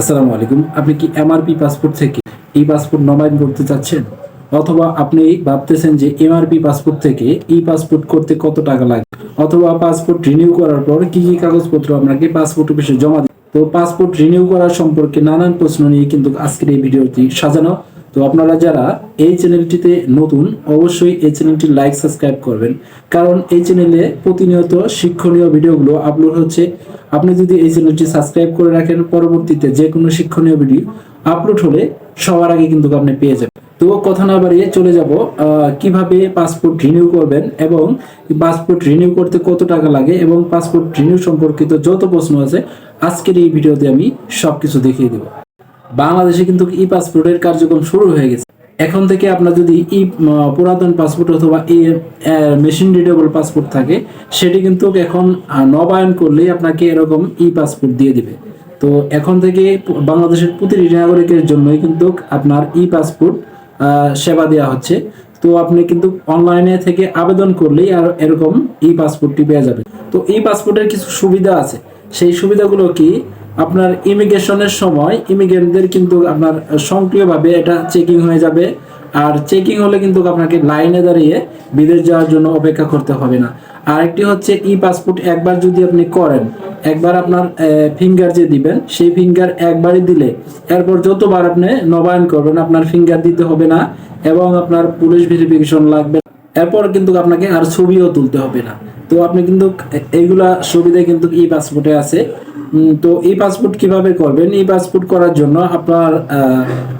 আসসালামু আলাইকুম। আপনি কি এমআরপি পাসপোর্ট থেকে এই পাসপোর্ট নবায়ন করতে চাচ্ছেন? অথবা আপনি ভাবতেছেন যে এমআরপি পাসপোর্ট থেকে ই পাসপোর্ট করতে কত টাকা লাগে? অথবা পাসপোর্ট রিনিউ করার পর কি কি কাগজপত্র আপনাকে পাসপোর্ট অফিসে জমা দিতে তো পাসপোর্ট রিনিউ করার সম্পর্কে নানান প্রশ্ন নিয়ে কিন্তু আজকের এই ভিডিওটি সাজানো। তো আপনারা যারা এই চ্যানেলটিতে নতুন, অবশ্যই এই চ্যানেলটি লাইক সাবস্ক্রাইব করবেন। কারণ এই চ্যানেলে প্রতিনিয়ত শিক্ষণীয় ভিডিওগুলো আপলোড হচ্ছে। আপনি যদি এই চ্যানেলটি সাবস্ক্রাইব করে রাখেন, পরবর্তীতে যে কোনো শিক্ষণীয় ভিডিও আপলোড হলে সবার আগে কিন্তু আপনি পেয়ে যাবেন। তো কথা না বাড়িয়ে চলে যাব কীভাবে পাসপোর্ট রিনিউ করবেন এবং পাসপোর্ট রিনিউ করতে কত টাকা লাগে এবং পাসপোর্ট রিনিউ সম্পর্কিত যত প্রশ্ন আছে, আজকের এই ভিডিওতে আমি সবকিছু দেখিয়ে দেবো। বাংলাদেশে কিন্তু ই পাসপোর্টের কার্যক্রম শুরু হয়ে গেছে। এখন থেকে আপনার যদি ই পুরাতন পাসপোর্ট অথবা এই মেশিন রিডেবল পাসপোর্ট থাকে, সেটি কিন্তু এখন নবায়ন করলেই আপনাকে এরকম ই পাসপোর্ট দিয়ে দিবে। তো এখন থেকে বাংলাদেশের প্রতিটি নাগরিকের জন্যই কিন্তু আপনার ই পাসপোর্ট সেবা দেওয়া হচ্ছে। তো আপনি কিন্তু অনলাইনে থেকে আবেদন করলেই আর এরকম ই পাসপোর্টটি পেয়ে যাবে তো এই পাসপোর্টের কিছু সুবিধা আছে। সেই সুবিধাগুলো কি? আপনার ইমিগ্রেশনের সময় ইমিগ্রেন্টদের কিন্তু আপনার সক্রিয়ভাবে এটা চেকিং হয়ে যাবে। আর চেকিং হলে কিন্তু আপনাকে লাইনে দাঁড়িয়ে বিদেশ যাওয়ার জন্য অপেক্ষা করতে হবে না। আরেকটি হচ্ছে ই পাসপোর্ট একবার যদি আপনি করেন, একবার আপনার ফিঙ্গার যে দিবেন, সেই ফিঙ্গার একবারই দিলে এরপর যতবার আপনি নবায়ন করবেন, আপনার ফিঙ্গার দিতে হবে না এবং আপনার পুলিশ ভেরিফিকেশন লাগবে এরপর কিন্তু আপনাকে আর ছবিও তুলতে হবে না। তো আপনি কিন্তু এইগুলা সুবিধা কিন্তু ই পাসপোর্টে আছে। তো এই পাসপোর্ট কীভাবে করবেন? এই পাসপোর্ট করার জন্য আপনার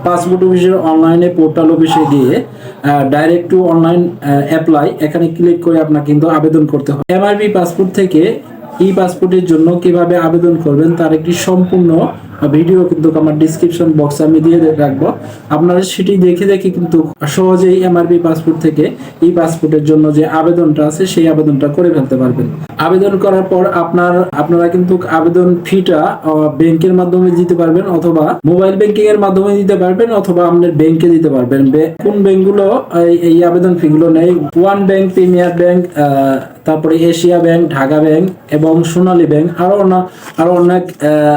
পাসপোর্ট অফিসের অনলাইনে পোর্টাল অফিসে গিয়ে ডাইরেক্ট টু অনলাইন অ্যাপ্লাই এখানে ক্লিক করে আপনার কিন্তু আবেদন করতে হবে। এমআরবি পাসপোর্ট থেকে ই পাসপোর্টের জন্য কীভাবে আবেদন করবেন, তার একটি সম্পূর্ণ ভিডিও কিন্তু আমার ডিসক্রিপশন বক্সে আমি দিয়ে রাখব। আপনারা সেটি দেখে দেখে কিন্তু সহজেই এমআরবি পাসপোর্ট থেকে ই পাসপোর্টের জন্য যে আবেদনটা আছে, সেই আবেদনটা করে ফেলতে পারবেন। আবেদন করার পর আপনার, আপনারা কিন্তু আবেদন ফিটা ব্যাংকের মাধ্যমে দিতে পারবেন অথবা মোবাইল ব্যাংকিং এর মাধ্যমে দিতে পারবেন অথবা আপনার ব্যাংকে দিতে পারবেন। কোন ব্যাংকগুলো এই- এই আবেদন ফি গুলো নেই ওয়ান ব্যাংক প্রিমিয়ার ব্যাংক তারপরে এশিয়া ব্যাংক, ঢাকা ব্যাংক এবং সোনালী ব্যাংক আরও অন্য- আরও অনেক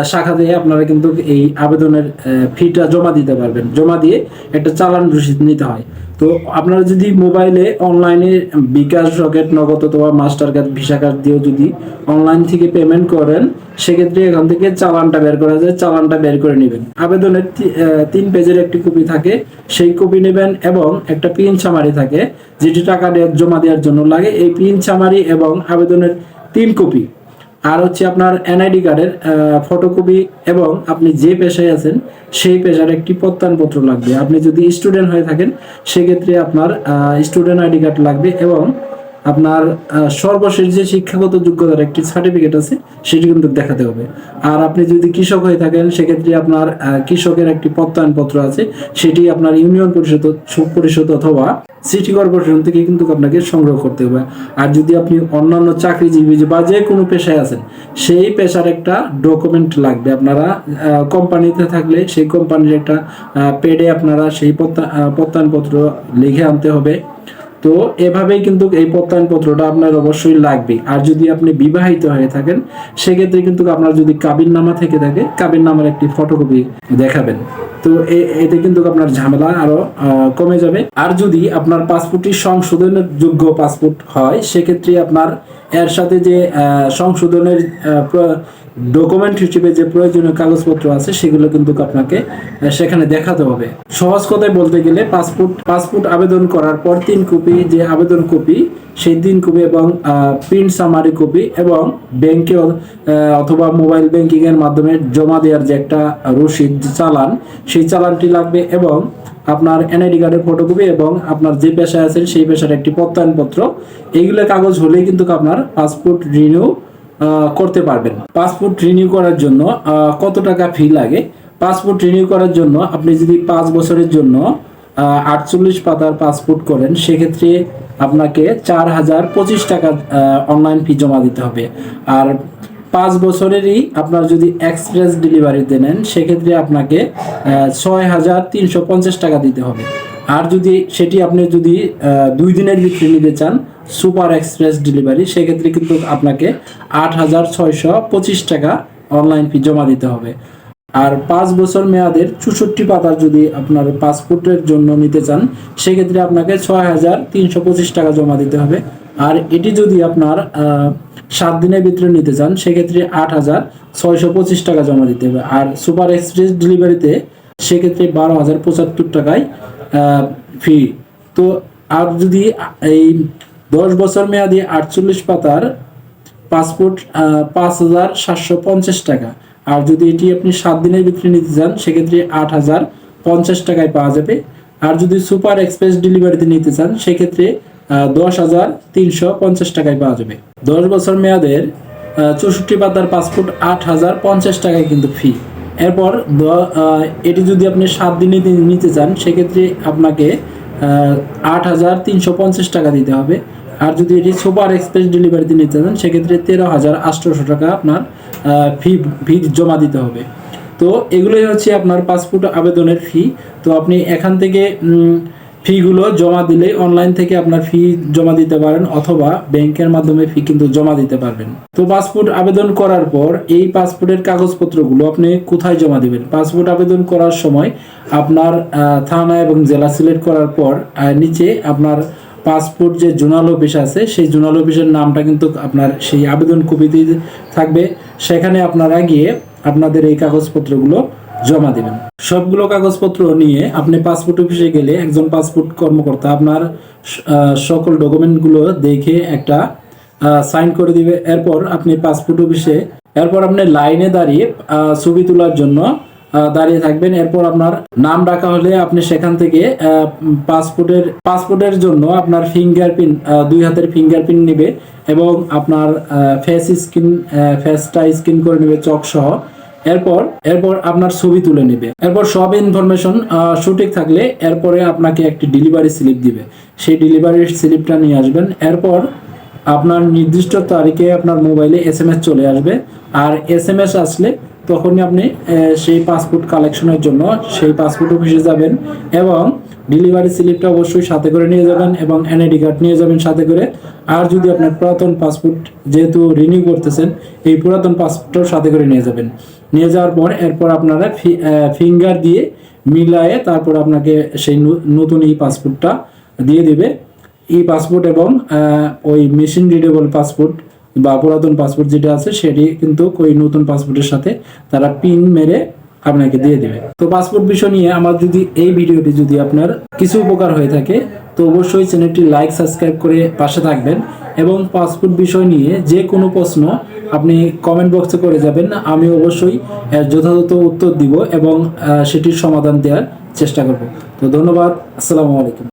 শাখা দিয়ে আপনারা কিন্তু এই আবেদনের ফিটা জমা দিতে পারবেন। জমা দিয়ে একটা চালান রসিদ নিতে হয়। তো আপনারা যদি মোবাইলে অনলাইনে বিকাশ, রকেট, নগদ অথবা মাস্টার কার্ড ভিসা কার্ড দিয়েও যদি অনলাইন থেকে পেমেন্ট করেন, সেক্ষেত্রে এখান থেকে চালানটা বের করা যায়, চালানটা বের করে নেবেন। আবেদনের তিন পেজের একটি কপি থাকে, সেই কপি নেবেন এবং একটা পিন সামারি থাকে, যেটি টাকা জমা দেওয়ার জন্য লাগে। এই পিন সামারি এবং আবেদনের তিন কপি। আর হচ্ছে আপনার এনআইডি কার্ডের ফটোকপি এবং আপনি যে পেশায় আছেন, সেই পেশার একটি প্রত্যয়নপত্র লাগবে। আপনি যদি স্টুডেন্ট হয়ে থাকেন, সেক্ষেত্রে আপনার স্টুডেন্ট আইডি কার্ড লাগবে এবং আপনার সর্বশেষ যে শিক্ষাগত যোগ্যতার একটি সার্টিফিকেট আছে, সেটি কিন্তু দেখাতে হবে। আর আপনি যদি কৃষক হয়ে থাকেন, সেক্ষেত্রে আপনার কৃষকের একটি প্রত্যয়নপত্র আছে, সেটি আপনার ইউনিয়ন পরিষদ পরিষদ অথবা সিটি কর্পোরেশন থেকে কিন্তু আপনাকে সংগ্রহ করতে হবে। আর যদি আপনি অন্যান্য চাকরিজীবী বা যে কোনো পেশায় আছেন, সেই পেশার একটা ডকুমেন্ট লাগবে। আপনারা কোম্পানিতে থাকলে সেই কোম্পানির একটা পেডে আপনারা সেই প্রত্যয়নপত্র লিখে আনতে হবে। তো এভাবেই কিন্তু এই প্রত্যয়নপত্রটা আপনার অবশ্যই লাগবে। আর যদি আপনি বিবাহিত হয়ে থাকেন, সেক্ষেত্রে কিন্তু আপনার যদি কাবিন নামা থেকে থাকে কাবিন নামার একটি ফটোকপি দেখাবেন। তো এতে কিন্তু আপনার ঝামেলা আরও কমে যাবে। আর যদি আপনার পাসপোর্টটি সংশোধনের যোগ্য পাসপোর্ট হয়, সেক্ষেত্রে আপনার এর সাথে যে সংশোধনের ডকুমেন্ট হিসেবে যে প্রয়োজনীয় কাগজপত্র আছে, সেগুলো কিন্তু আপনাকে সেখানে দেখাতে হবে। সহজ কথায় বলতে গেলে পাসপোর্ট পাসপোর্ট আবেদন করার পর তিন কপি যে আবেদন কপি, সেই তিন কপি এবং প্রিন্ট সামারি কপি এবং ব্যাংকে অথবা মোবাইল ব্যাংকিংয়ের মাধ্যমে জমা দেওয়ার যে একটা রসিদ চালান, সেই চালানটি লাগবে এবং আপনার এনআইডি কার্ডের ফটোকপি এবং আপনার যে পেশায় আছেন, সেই পেশার একটি প্রত্যয়নপত্র। এইগুলো কাগজ হলেই কিন্তু আপনার পাসপোর্ট রিনিউ করতে পারবেন। পাসপোর্ট রিনিউ করার জন্য কত টাকা ফি লাগে? পাসপোর্ট রিনিউ করার জন্য আপনি যদি পাঁচ বছরের জন্য আটচল্লিশ পাতার পাসপোর্ট করেন, সেক্ষেত্রে আপনাকে চার হাজার পঁচিশ টাকা অনলাইন ফি জমা দিতে হবে। আর পাঁচ বছরেরই আপনার যদি এক্সপ্রেস ডেলিভারিতে নেন, সেক্ষেত্রে আপনাকে ছয় হাজার তিনশো পঞ্চাশ টাকা দিতে হবে। আর যদি সেটি আপনি যদি দুই দিনের ভিতরে নিতে চান, সুপার এক্সপ্রেস ডেলিভারি, সেক্ষেত্রে কিন্তু আপনাকে আট হাজার ছয়শো পঁচিশ টাকা অনলাইন ফি জমা দিতে হবে। আর পাঁচ বছর মেয়াদের চৌষট্টি পাতার যদি আপনার পাসপোর্টের জন্য নিতে চান, সেক্ষেত্রে আপনাকে ছয় হাজার তিনশো পঁচিশ টাকা জমা দিতে হবে। আর এটি যদি আপনার সাত দিনের ভিতরে নিতে চান, সেক্ষেত্রে আট হাজার ছয়শো পঁচিশ টাকা জমা দিতে হবে। আর সুপার এক্সপ্রেস ডেলিভারিতে সেক্ষেত্রে বারো হাজার পঁচাত্তর টাকায় ফি তো আর যদি এই দশ বছর মেয়াদি আটচল্লিশ পাতার পাসপোর্ট পাঁচ হাজার সাতশো পঞ্চাশ টাকা। আর যদি এটি আপনি সাত দিনের ভিতরে নিতে চান, সেক্ষেত্রে আট হাজার পঞ্চাশ টাকায় পাওয়া যাবে। আর যদি সুপার এক্সপ্রেস ডেলিভারিতে নিতে চান, সেক্ষেত্রে দশ হাজার তিনশো পঞ্চাশ টাকায় পাওয়া যাবে। দশ বছর মেয়াদের চৌষট্টি পাতার পাসপোর্ট আট হাজার পঞ্চাশ টাকায় কিন্তু ফি এরপর এটি যদি আপনি সাত দিনে নিতে চান, সেক্ষেত্রে আপনাকে আট হাজার তিনশো পঞ্চাশ টাকা দিতে হবে। আর যদি এটি সুপার এক্সপ্রেস ডেলিভারিতে নিতে চান, সেক্ষেত্রে তেরো হাজার আটশোশো টাকা আপনার ফি ফি জমা দিতে হবে। তো এগুলোই হচ্ছে আপনার পাসপোর্ট আবেদনের ফি। তো আপনি এখান থেকে ফিগুলো জমা দিলে অনলাইন থেকে আপনার ফি জমা দিতে পারেন অথবা ব্যাংকের মাধ্যমে ফি কিন্তু জমা দিতে পারবেন। তো পাসপোর্ট আবেদন করার পর এই পাসপোর্টের কাগজপত্রগুলো আপনি কোথায় জমা দিবেন? পাসপোর্ট আবেদন করার সময় আপনার থানা এবং জেলা সিলেক্ট করার পর নিচে আপনার পাসপোর্ট যে জোনাল অফিস আছে, সেই জোনাল অফিসের নামটা কিন্তু আপনার সেই আবেদন কপিতে থাকবে। সেখানে আপনারা গিয়ে আপনাদের এই কাগজপত্রগুলো জমা দিবেন। সবগুলো কাগজপত্র নিয়ে আপনি পাসপোর্ট অফিসে গেলে একজন পাসপোর্ট কর্মকর্তা আপনার সকল ডকুমেন্টগুলো দেখে একটা সাইন করে দিবে। এরপর আপনি পাসপোর্ট অফিসে এরপর আপনি লাইনে দাঁড়িয়ে ছবি তোলার জন্য দাঁড়িয়ে থাকবেন। এরপর আপনার নাম ডাকা হলে আপনি সেখান থেকে পাসপোর্টের পাসপোর্টের জন্য আপনার ফিঙ্গারপ্রিন্ট দুই হাতের ফিঙ্গারপ্রিন্ট নেবে এবং আপনার ফেস স্ক্রিন ফেসটা স্ক্রিন করে নেবে চক সহ এরপর এরপর আপনার ছবি তুলে নেবে। এরপর সব ইনফরমেশন সঠিক থাকলে এরপরে আপনাকে একটি ডেলিভারি স্লিপ দিবে। সেই ডেলিভারি স্লিপটা নিয়ে আসবেন। এরপর আপনার নির্দিষ্ট তারিখে আপনার মোবাইলে এস চলে আসবে। আর এস আসলে তখনই আপনি সেই পাসপোর্ট কালেকশনের জন্য সেই পাসপোর্ট অফিসে যাবেন এবং ডেলিভারি স্লিপটা অবশ্যই সাথে করে নিয়ে যাবেন এবং এনআইডি কার্ড নিয়ে যাবেন সাথে করে। আর যদি আপনার পুরাতন পাসপোর্ট যেহেতু রিনিউ করতেছেন, এই পুরাতন পাসপোর্টটাও সাথে করে নিয়ে যাবেন। নিয়ে যাওয়ার পর এরপর আপনারা ফিঙ্গার দিয়ে মিলায়ে তারপর আপনাকে সেই নতুন এই পাসপোর্টটা দিয়ে দেবে। ই পাসপোর্ট এবং ওই মেশিন রিডেবল পাসপোর্ট বা পুরাতন পাসপোর্ট যেটা আছে সেটি কিন্তু ওই নতুন পাসপোর্টের সাথে তারা পিন মেরে আপনাকে দিয়ে দেবে। তো পাসপোর্ট বিষয় নিয়ে আমার যদি এই ভিডিওটি যদি আপনার কিছু উপকার হয়ে থাকে, তো অবশ্যই চ্যানেলটি লাইক সাবস্ক্রাইব করে পাশে থাকবেন। এবং পাসপোর্ট বিষয় নিয়ে যে কোনো প্রশ্ন আপনি কমেন্ট বক্সে করে যাবেন। আমি অবশ্যই যথাযথ উত্তর দিব এবং সেটির সমাধান দেওয়ার চেষ্টা করব। তো ধন্যবাদ, আসসালামু আলাইকুম।